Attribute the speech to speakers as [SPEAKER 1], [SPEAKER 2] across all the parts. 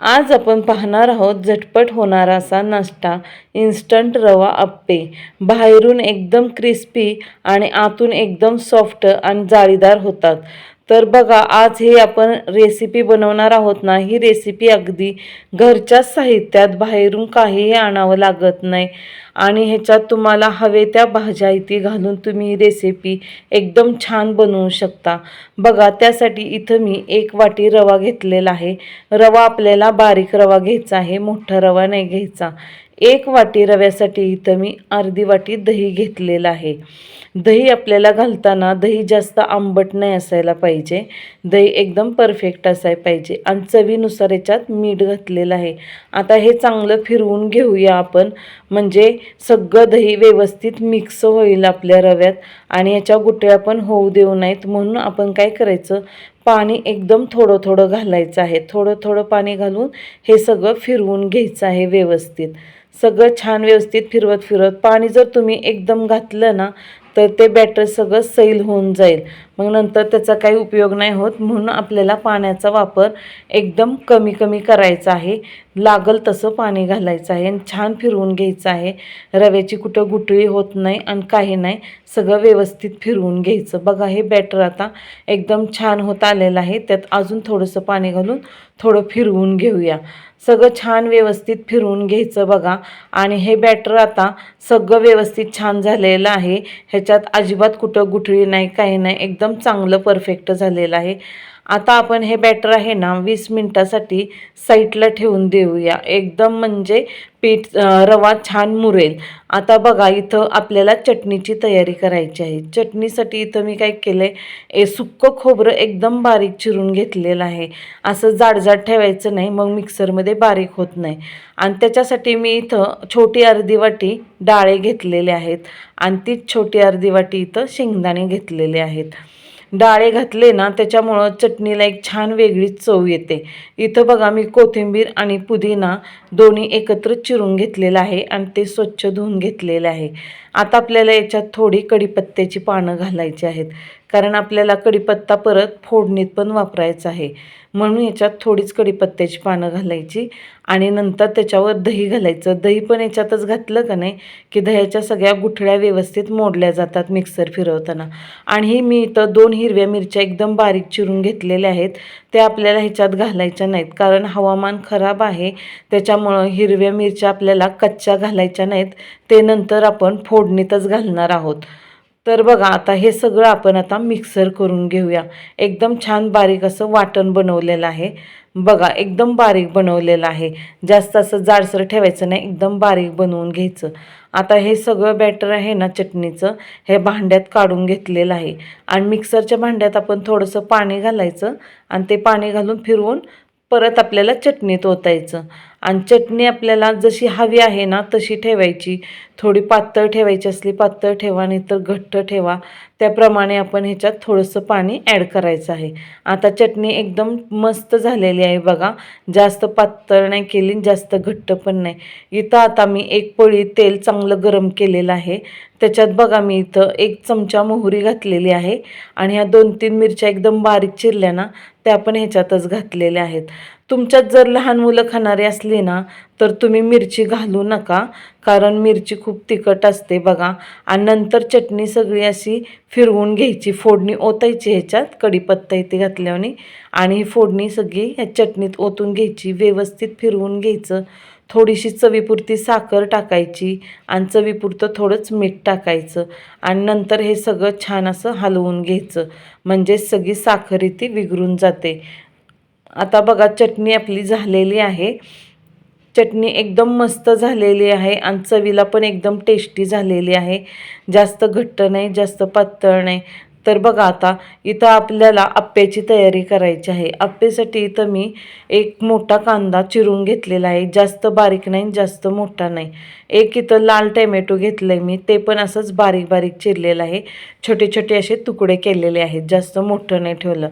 [SPEAKER 1] आज आपण पाहणार आहोत झटपट होणारा असा नाश्ता इन्स्टंट रवा आप्पे बाहेरून एकदम क्रिस्पी आणि आतून एकदम सॉफ्ट आणि जाळीदार होतात. तर बघा आज हे आपण रेसिपी बनवणार आहोत ना ही रेसिपी अगदी घरच्याच साहित्यात बाहेरून काहीही आणावं लागत नाही. आणि ह्याच्यात तुम्हाला हवे त्या भाज्या इथे घालून तुम्ही ही रेसिपी एकदम छान बनवू शकता. बघा त्यासाठी इथं मी एक वाटी रवा घेतलेला आहे. रवा आपल्याला बारीक रवा घ्यायचा आहे मोठा रवा नाही घ्यायचा. एक वाटी रव्यासाठी इथं मी अर्धी वाटी दही घेतलेलं आहे. दही आपल्याला घालताना दही जास्त आंबट नाही असायला पाहिजे. दही एकदम परफेक्ट असायला पाहिजे आणि चवीनुसार याच्यात मीठ घातलेलं आहे. आता हे चांगलं फिरवून घेऊया आपण. म्हणजे सगळं दही व्यवस्थित मिक्स होईल आपल्या रव्यात आणि याच्या गुटळ्या पण होऊ देऊ नयेत म्हणून आपण काय करायचं? पाणी एकदम थोडं थोडं घालायचं आहे. थोडं थोडं पाणी घालून हे सगळं फिरवून घ्यायचं आहे व्यवस्थित. सगळं छान व्यवस्थित फिरवत फिरवत पाणी जर तुम्ही एकदम घातलं ना तर ते बॅटर सगळं सैल होऊन जाईल. मग नंतर त्याचा काही उपयोग नाही होत. म्हणून आपल्याला पाण्याचा वापर एकदम कमी कमी करायचा आहे. लागल तसं पाणी घालायचं आहे. आणि छान फिरवून घ्यायचं आहे. रव्याची कुठं गुटळी होत नाही आणि काही नाही. सगळं व्यवस्थित फिरवून घ्यायचं. बघा हे बॅटर आता एकदम छान होत आलेलं आहे. त्यात अजून थोडंसं पाणी घालून थोडं फिरवून घेऊया. सगळं छान व्यवस्थित फिरवून घ्यायचं बघा. आणि हे बॅटर आता सगळं व्यवस्थित छान झालेलं आहे. ह्याच्यात अजिबात कुठं गुठळी नाही काही नाही. एकदम चांगलं परफेक्ट झालेलं आहे. आता आपण हे बॅटर आहे ना वीस मिनटासाठी साईडला ठेवून देऊया. एकदम म्हणजे पीठ रवा छान मुरेल. आता बघा इथं आपल्याला चटणीची तयारी करायची आहे. चटणीसाठी इथं मी काय केलं आहे ए सुक्कं खोबरं एकदम बारीक चिरून घेतलेलं आहे. असं जाडजाड ठेवायचं नाही मग मिक्सरमध्ये बारीक होत नाही. आणि त्याच्यासाठी मी इथं छोटी अर्धी वाटी डाळे घेतलेले आहेत. आणि तीच छोटी अर्धी वाटी इथं शेंगदाणे घेतलेले आहेत. डाळे घातले ना त्याच्यामुळं चटणीला एक छान वेगळीच चव येते. इथं बघा मी कोथिंबीर आणि पुदिना दोन्ही एकत्र चिरून घेतलेलं आहे आणि ते स्वच्छ धुवून घेतलेलं आहे. आता आपल्याला याच्यात थोडी कडीपत्त्याची पानं घालायची आहेत. कारण आपल्याला कढीपत्ता परत फोडणीत पण वापरायचा आहे. म्हणून याच्यात थोडीच कडीपत्त्याची पानं घालायची आणि नंतर त्याच्यावर दही घालायचं. दही पण याच्यातच घातलं का नाही? की दह्याच्या सगळ्या गुठळ्या व्यवस्थित मोडल्या जातात मिक्सर फिरवताना. आणि ही मी इथं दोन हिरव्या मिरच्या एकदम बारीक चिरून घेतलेल्या आहेत. त्या आपल्याला ह्याच्यात घालायच्या नाहीत. कारण हवामान खराब आहे. त्याच्यामुळं हिरव्या मिरच्या आपल्याला कच्च्या घालायच्या नाहीत. ते नंतर आपण फोड फोडणीतच घालणार आहोत. तर बघा आता हे सगळं आपण आता मिक्सर करून घेऊया. एकदम छान बारीक असं वाटण बनवलेलं आहे. बघा एकदम बारीक बनवलेलं आहे. जास्त असं जाडसर ठेवायचं नाही एकदम बारीक बनवून घ्यायचं. आता हे सगळं बॅटर आहे ना चटणीचं हे भांड्यात काढून घेतलेलं आहे. आणि मिक्सरच्या भांड्यात आपण थोडंसं पाणी घालायचं आणि ते पाणी घालून फिरवून परत आपल्याला चटणीत ओतायचं. आणि चटणी आपल्याला जशी हवी आहे ना तशी ठेवायची. थोडी पातळ ठेवायची असली पातळ ठेवा नाही तर घट्ट ठेवा. त्याप्रमाणे आपण ह्याच्यात थोडंसं पाणी ॲड करायचं आहे. आता चटणी एकदम मस्त झालेली आहे बघा. जास्त पातळ नाही केली जास्त घट्ट पण नाही. इथं आता मी एक पळी तेल चांगलं गरम केलेलं आहे. त्याच्यात बघा मी इथं एक चमचा मोहरी घातलेली आहे. आणि ह्या दोन तीन मिरच्या एकदम बारीक चिरल्या ना त्या पण ह्याच्यातच घातलेल्या आहेत. तुमच्यात जर लहान मुलं खाणारी असली ना तर तुम्ही मिरची घालू नका. कारण मिरची खूप तिखट असते बघा. आणि नंतर चटणी सगळी अशी फिरवून घ्यायची. फोडणी ओतायची ह्याच्यात कढीपत्ता इथे घातल्याने आणि ही फोडणी सगळी ह्या चटणीत ओतून घ्यायची व्यवस्थित फिरवून घ्यायचं. थोडीशी चवीपुरती साखर टाकायची आणि चवीपुरतं थोडंच मीठ टाकायचं. आणि नंतर हे सगळं छान असं हलवून घ्यायचं. म्हणजे सगळी साखर इथे विघरून जाते. आता बघा चटणी आपली झालेली आहे. चटणी एकदम मस्त झालेली आहे आणि चवीला पण एकदम टेस्टी झालेली आहे. जास्त घट्ट नाही जास्त पातळ नाही. तर बघा आता इथं आपल्याला आप्प्याची तयारी करायची आहे. आप्यासाठी इथं मी एक मोठा कांदा चिरून घेतलेला आहे. जास्त बारीक नाही जास्त मोठा नाही. एक इथं लाल टॅमॅटो घेतलं आहे मी. ते पण असंच बारीक बारीक चिरलेलं आहे. छोटे छोटे असे तुकडे केलेले आहेत. जास्त मोठं नाही ठेवलं.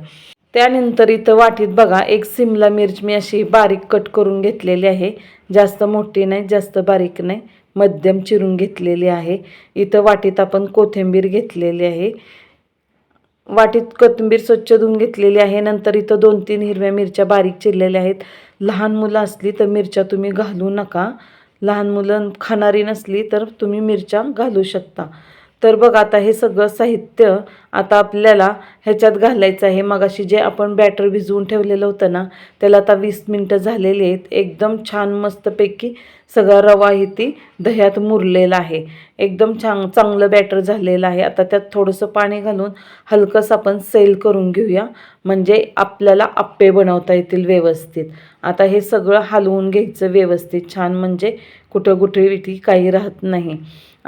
[SPEAKER 1] त्यानंतर इथं वाटीत बघा एक सिमला मिरच मी अशी बारीक कट करून घेतलेली आहे. जास्त मोठी नाही जास्त बारीक नाही. मध्यम चिरून घेतलेली आहे. इथं वाटीत आपण कोथिंबीर घेतलेली आहे. वाटीत कोथिंबीर स्वच्छ धुवून घेतलेली आहे. नंतर इथं दोन तीन हिरव्या मिरच्या बारीक चिरलेल्या आहेत. लहान मुलं असली तर मिरच्या तुम्ही घालू नका. लहान मुलं खाणारी नसली तर तुम्ही मिरच्या घालू शकता. तर बघ आता हे सगळं साहित्य आता आपल्याला ह्याच्यात घालायचं आहे. मगाशी जे आपण बॅटर भिजवून ठेवलेलं होतं ना त्याला आता वीस मिनटं झालेली आहेत. एकदम छान मस्तपैकी सगळा रवा ही ती दह्यात मुरलेला आहे. एकदम छान चांगलं बॅटर झालेलं आहे. आता त्यात थोडंसं पाणी घालून हलकंसं आपण सेल करून घेऊया. म्हणजे आपल्याला आप्पे बनवता येतील व्यवस्थित. आता हे सगळं हलवून घ्यायचं व्यवस्थित. छान म्हणजे कुठं कुठे काही राहत नाही.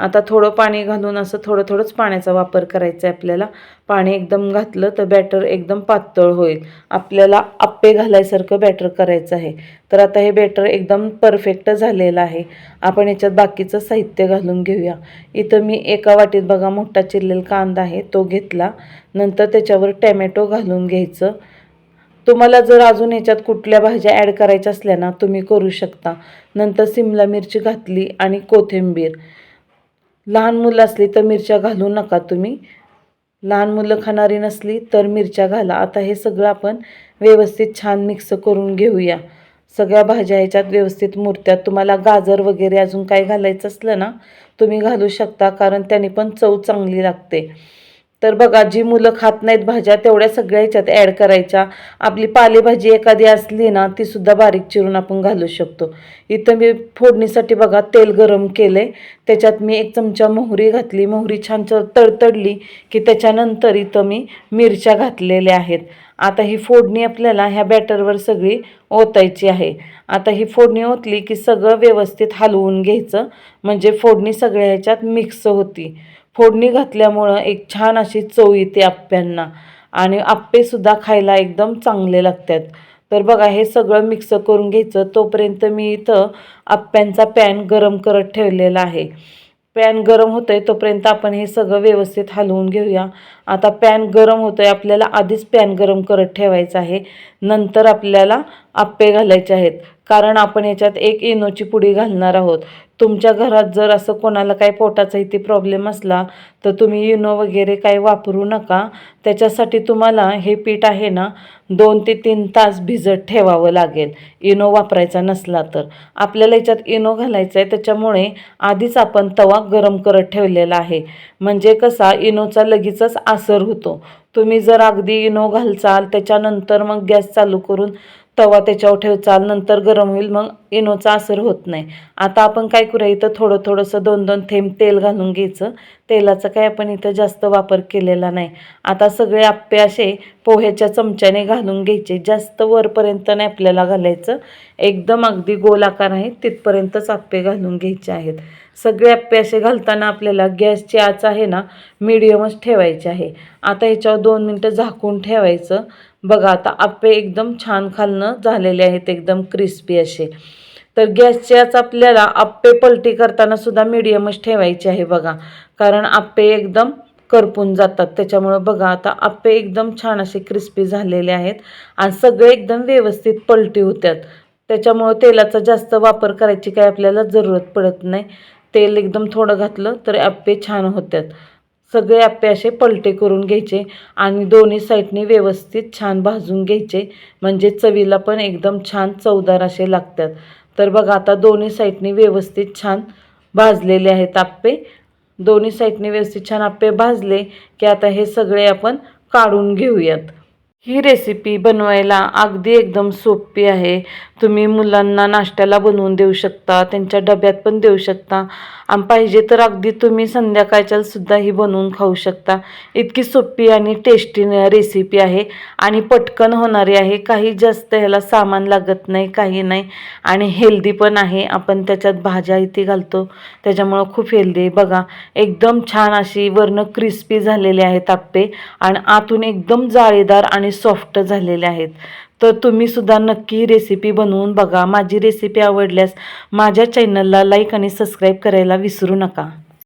[SPEAKER 1] आता थोडं पाणी घालून असं थोडं थोडंच पाण्याचा वापर करायचा आहे आपल्याला. पाणी एकदम घातलं तर बॅटर एकदम पातळ होईल. आपल्याला आप्पे घालायसारखं बॅटर करायचं आहे. तर आता हे बॅटर एकदम परफेक्ट झालेलं आहे. आपण याच्यात बाकीचं साहित्य घालून घेऊया. इथं मी एका वाटीत बघा मोठा चिरलेला कांदा आहे तो घेतला. नंतर त्याच्यावर टॅमॅटो घालून घ्यायचं. तुम्हाला जर अजून याच्यात कुठल्या भाज्या ॲड करायच्या असल्या ना तुम्ही करू शकता. नंतर सिमला मिरची घातली आणि कोथिंबीर. लहान मुलं असली तर मिरच्या घालू नका तुम्ही. लहान मुलं खाणारी नसली तर मिरच्या घाला. आता हे सगळं आपण व्यवस्थित छान मिक्स करून घेऊया. सगळ्या भाज्या ह्याच्यात व्यवस्थित मुरत्या तुम्हाला गाजर वगैरे अजून काय घालायचं असलं ना तुम्ही घालू शकता कारण त्याने पण चव चांगली लागते. तर बघा जी मुलं खात नाहीत भाज्या तेवढ्या सगळ्या ह्याच्यात ॲड करायच्या. आपली पालेभाजी एखादी असली ना ती सुद्धा बारीक चिरून आपण घालू शकतो. इथं मी फोडणीसाठी बघा तेल गरम केले त्याच्यात मी एक चमचा मोहरी घातली. मोहरी छान तडतडली की त्याच्यानंतर इथं मी मिरच्या घातलेल्या आहेत. आता ही फोडणी आपल्याला ह्या बॅटरवर सगळी ओतायची आहे. आता ही फोडणी ओतली की सगळं व्यवस्थित हलवून घ्यायचं. म्हणजे फोडणी सगळ्या ह्याच्यात मिक्स होती. फोडणी घातल्यामुळं एक छान अशी चव येते आप्प्यांना आणि आप्पेसुद्धा खायला एकदम चांगले लागतात. तर बघा हे सगळं मिक्स करून घ्यायचं. तोपर्यंत मी इथं आप्प्यांचा पॅन गरम करत ठेवलेला आहे. पॅन गरम होतं आहे तोपर्यंत आपण हे सगळं व्यवस्थित हलवून घेऊया. आता पॅन गरम होतं आहे आपल्याला आधीच पॅन गरम करत ठेवायचं आहे. नंतर आपल्याला आप्पे घालायचे आहेत. कारण आपण याच्यात एक इनोची पुडी घालणार आहोत. तुमच्या घरात जर असं कोणाला काही पोटाचा इथे प्रॉब्लेम असला तर तुम्ही इनो वगैरे काही वापरू नका. त्याच्यासाठी तुम्हाला हे पीठ आहे ना दोन ते तीन तास भिजत ठेवावं लागेल. इनो वापरायचा नसला तर. आपल्याला याच्यात इनो घालायचा आहे त्याच्यामुळे आधीच आपण तवा गरम करत ठेवलेला आहे. म्हणजे कसा इनोचा लगेचच आसर होतो. तुम्ही जर अगदी इनो घालचाल त्याच्यानंतर मग गॅस चालू करून तवा त्याच्यावर ठेवचाल नंतर गरम होईल मग इनोचा असर होत नाही. आता आपण काय करूया इथं थोडं थोडंसं दोन दोन थेंब तेल घालून घ्यायचं. तेलाचा काय आपण इथं जास्त वापर केलेला नाही. आता सगळे आप्पे असे पोह्याच्या चमच्याने घालून घ्यायचे. जास्त वरपर्यंत नाही आपल्याला घालायचं. एकदम अगदी गोल आकार आहे तिथपर्यंतच आप्पे घालून घ्यायचे आहेत. सगळे आप्पे असे घालताना आपल्याला गॅसची आच आहे ना मिडियमच ठेवायची आहे. आता ह्याच्यावर दोन मिनटं झाकून ठेवायचं. बघा आता आप्पे एकदम छान खालनं झालेले आहेत एकदम क्रिस्पी असे. तर गॅसची आच आपल्याला आप्पे पलटी करताना सुद्धा मिडियमच ठेवायचे आहे बघा. कारण आप्पे एकदम करपून जातात. त्याच्यामुळं बघा आता आप्पे एकदम छान असे क्रिस्पी झालेले आहेत आणि सगळे एकदम व्यवस्थित पलटी होत्यात. त्याच्यामुळं तेलाचा जास्त वापर करायची काही आपल्याला जरूरत पडत नाही. तेल एकदम थोडं घातलं तर आप्पे छान होतात सगळे आप्पे असे पलटे करून घ्यायचे आणि दोन्ही साईडनी व्यवस्थित छान भाजून घ्यायचे. म्हणजे चवीला पण एकदम छान चवदार असे लागतात. तर बघा आता दोन्ही साईडनी व्यवस्थित छान भाजलेले आहेत आप्पे. दोन्ही साईडने व्यवस्थित छान आप्पे भाजले की आता हे सगळे आपण काढून घेऊयात. ही रेसिपी बनवायला अगदी एकदम सोपी आहे. तुम्ही मुलांना नाश्त्याला बनवून देऊ शकता त्यांच्या डब्यात पण देऊ शकता. आणि पाहिजे तर अगदी तुम्ही संध्याकाळच्या सुद्धा ही बनवून खाऊ शकता. इतकी सोपी आणि टेस्टी रेसिपी आहे. आणि पटकन होणारी आहे. काही जास्त ह्याला सामान लागत नाही काही नाही. आणि हेल्दी पण आहे. आपण त्याच्यात भाज्या इथे घालतो. त्याच्यामुळं खूप हेल्दी आहे. बघा एकदम छान अशी वर्ण क्रिस्पी झालेले आहेत आप्पे. आणि आतून एकदम जाळीदार आणि सॉफ्ट झालेले आहेत. तर तुम्ही सुद्धा नक्की रेसिपी बनवून बघा. माझी रेसिपी आवडल्यास माझ्या चॅनलला लाईक आणि सबस्क्राईब करायला विसरू नका.